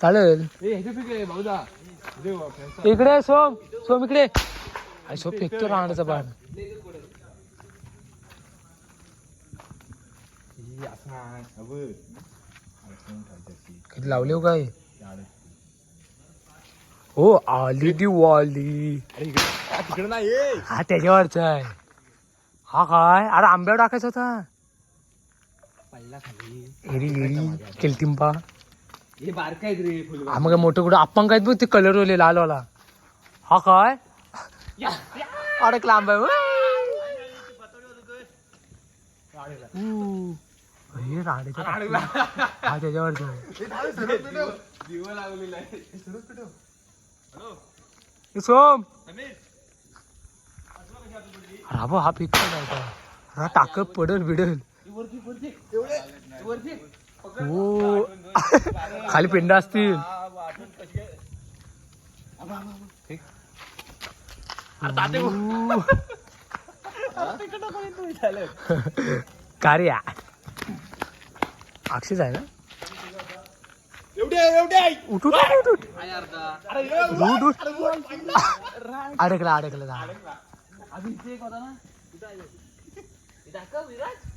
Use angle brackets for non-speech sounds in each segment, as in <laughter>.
चालेल. इकडे सोम. सोम इकडे आई सोम फेकतो राहण्याचा बाण. किती लावले हो काय. हो आली नाही ए. हा त्याच्यावरचा आहे. हा काय? अरे आंब्यावर टाकायचा होता. केलतिंपा हे बारका आहेत रे हा मग मोठं कुठं? आपण काय बघ ते कलर वाले लालवाला. हा काय? अडकला आंबा ऊ. हे राहण्याच्या अडकला. हा त्याच्यावरचा आहे. दिवा लागलेला आहे ए, सोम. राबो हा पिक हा टाक पडल बिडल हो. <laughs> खाली पेंडा असतील. <laughs> कार्या. आहे ना? एवढे एवढे उठ उठ उठ उठ. उठ उठ. <laughs> अडकला अडकला हे.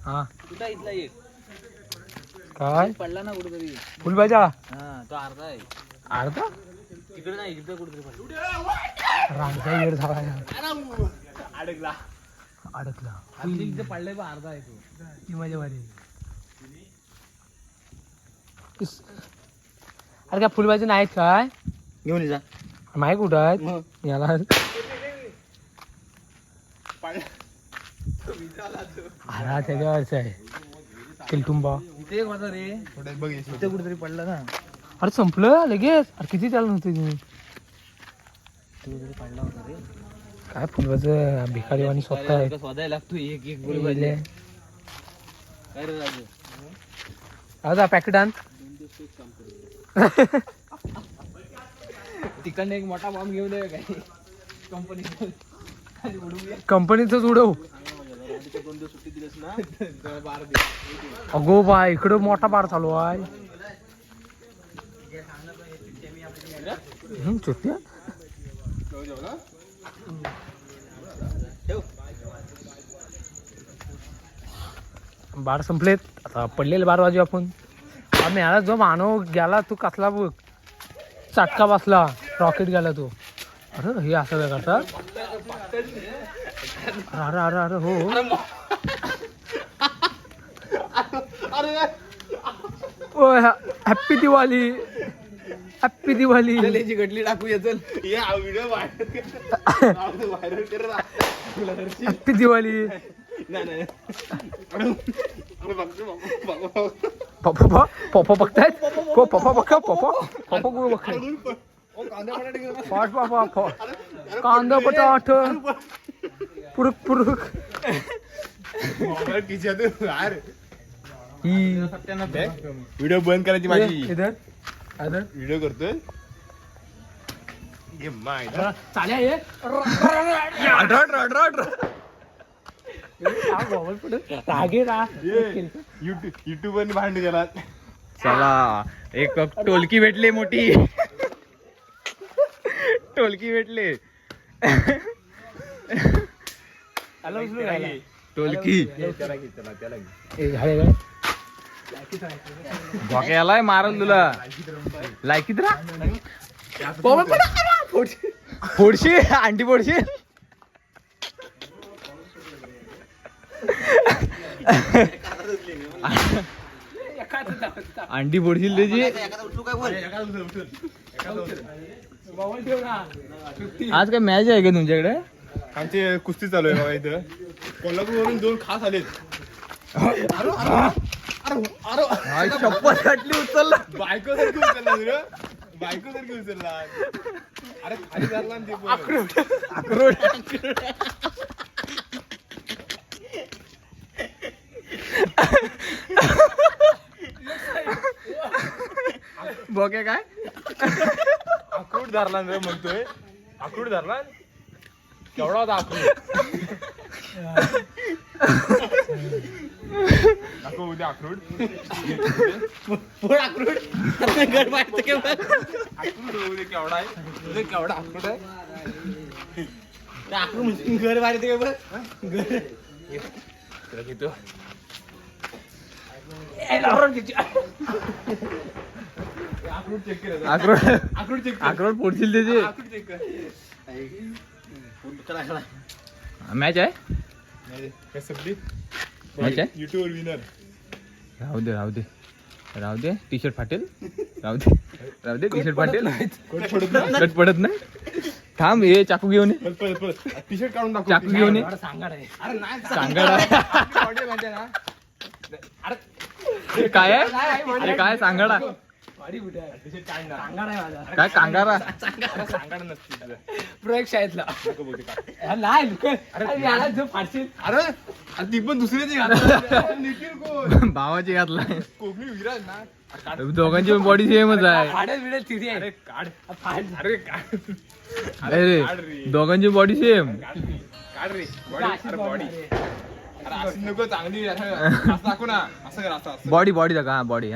हा कुठं इथला एक. काय? पडला ना कुठेतरी. फुलभाजा हा तो अर्धा आहे. अर्धा? तिकडे नाही इकडे कुठेतरी पडला. रांगचा येड झाला अडकला. अडकला. इथे पडलाय पण अर्धा आहे तो. ती माझ्या वाली इस- अरे काय फुलभाजी नाहीत काय? घेऊन जा. माहिती कुठं आहेत? याला. अरे त्याच्यावरच आहे. किलटुंबा एक होता रे. थोडं बघ. इथे कुठेतरी पडला ना. अरे संपलं? लगेच? अरे किती त्याला नव्हते तुम्ही कुठेतरी पडला होता रे. काय फुलभाचं भिकारी आणि स्वतः शोधायला लागतो एक एक गोळी इले. काय रे राजू? आता पॅकेट आण. <laughs> तिकडनं एक मोठा बॉम्ब घेऊन काय? कंपनी कंपनीच उडव. दोन दिवस सुट्टी दिलीस ना <laughs> बारा दिवस अगो बाय इकडं मोठा बार चालू आहे. बार संपलेत. आता पडलेले बार वाजू आपण. आम्ही आला जो मानव गेला तू कसला बघ. चटका बसला. रॉकेट गेला तो. अरे हे असं काय करतात अरे अरे अरे हो हॅप्पी दिवाळी. हॅप्पी दिवाळी. त्याची गटली टाकूया चल. ये हा व्हिडिओ व्हायरल कर. हॅप्पी दिवाळी. नाही. पप्पा पप्पा बघतायत? पप्पा बघ पप्पा पप्पा को बघताय पाठ पापा फ- कांदा बटाट पुरुक पुरुक. ही व्हिडिओ बंद करायची माझी इधर इधर व्हिडिओ करतोय ये माय चाल्या ये रागे रा युट्यूब युट्यूब वर भांडू गेला चला एक टोलकी भेटली मोठी टोलकी भेटली. टोलकी भोक्यालाय मारल तुला. लायकीत रा फोडशी अंडी फोडशी. <laughs> <laughs> अंडी फोडशील त्याची? आज काय मॅच आहे का तुमच्याकडे? आमचे कुस्ती चालू आहे बाबा इथं. कोल्हापूरवरून दोन खास आलेत. शपथ काटली उचलला. बायको सारखी उचलला बायको सारखी उचलला. अरे खाली धरला भोक्या काय? अक्रूट धरला ना रे म्हणतोय. अक्रूट धरला केवढा होता अक्रूट दाखव उद्या अक्रोड पोळ आक्रोड गड मारतो केव्हा अक्रोड उद्या केवढा आहे. उद्या केवढा अक्रोड आहे. आक्रोड म्हणजे घर मारतो केव्हा घर तुला घेतो. अक्रोड चेक केलं अक्रोड अक्रोड चेक अक्रोड पोडशील त्याचे. अक्रोड चेक कर. चला मॅच आहे? काय Match आहे? युट्यूब विनर राहू दे राहू दे. राहू दे. T shirt फाटेल. राहू दे. राहू दे टी शर्ट फाटेल. कट पडत नाही? थांब ये चाकू घेऊन टी शर्ट काढून दाखव. चाकू घेऊन ये. सांगाडा हे <laughs> काय आहे? अरे काय सांगाडा. काय कांगारा? अरे सांगाड नसती तुझं. प्रयोग शाळेतला. नको बोलते का नाही. अरे याला जो फाडशील. अरे आणि ती पण घातली कोण? भावाची घातलाय. कोकणी विराज ना. दोघांची बॉडी सेमच आहे. अरे. दोघांची बॉडी सेम काढ रे. बॉडी अरे बॉडी अरे. असं नको चांगली असं असं दाखव ना. असं कर असं असं. बॉडी बॉडी दाखव. हा बॉडी.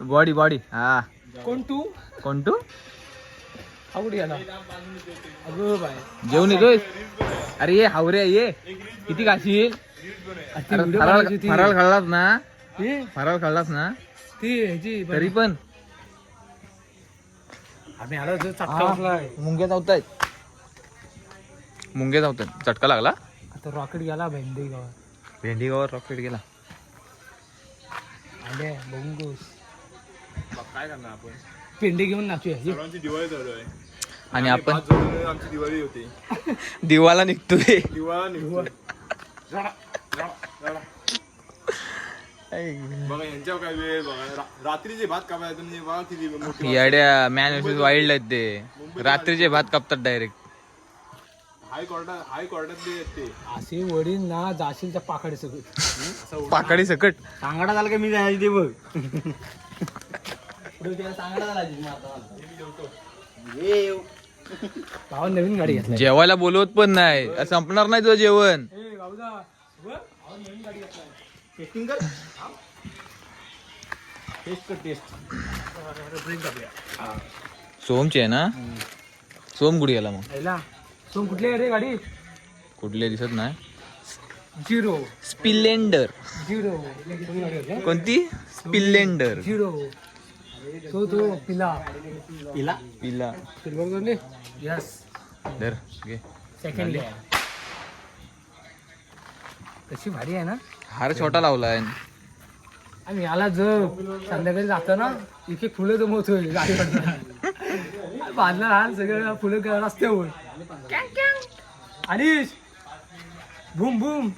बॉडी बॉडी <laughs> हा कोण तू कोण तू आवडी याला. अगं बाय जेवण येतोय? अरे ये हावरे ये. किती अरे फराळ फराळ खाल्लास ना? फराळ खाल्लास ना? ती ह्याची तरी पण. आम्ही आलो चटका मुंग्या चावतायत. मुंग्या चावतायत. चटका लागला? आता रॉकेट गेला भेंडी गावात भेंडी गावात रॉकेट गेला. आले बघून गोस मग काय करणार आपण? पेंडी घेऊन नाचूया ये. सर्वांची दिवाळी चालू आहे. आणि आपण पाच आमची दिवाळी होती. <laughs> दिवाला निघतोय. दिवाळा निघतो. बघा यांच्यावर काय वेळ बघा. रा- रात्रीचे भात कापायचं म्हणजे बघा किती मोठी याड्या मॅन वर्सेस वाईल्ड आहेत ते. रात्रीचे भात कापतात डायरेक्ट आहेत ते. असे वडील ना जाशील त्या पाकडे सगळं पाकडी सकट. सांगाडा झाला का मी जायची ते बघ. सांगाडा झाला नवीन गाडी घेतली. जेवायला बोलवत पण नाही. संपणार नाही तुझं जेवण. टेस्टिंग कर. टेस्ट कर टेस्ट सोमची आहे ना? सोम गुडी गेला मग सोम कुठली आहे रे गाडी? कुठले दिसत नाही. झिरो स्पिलेंडर झिरो कोणती? स्पिलेंडर झिरो तो तो पिला. पिला? पिला. सिल्वर करले यस धर घे. सेकंड कशी भारी आहे ना? हार छोटा लावलाय आणि याला जर संध्याकाळी जातो ना इथे फुलं जमवतोय. <laughs> गाडी काढताना बांधला लहान सगळं फुलं रस्त्यावर. आणि भूम भूम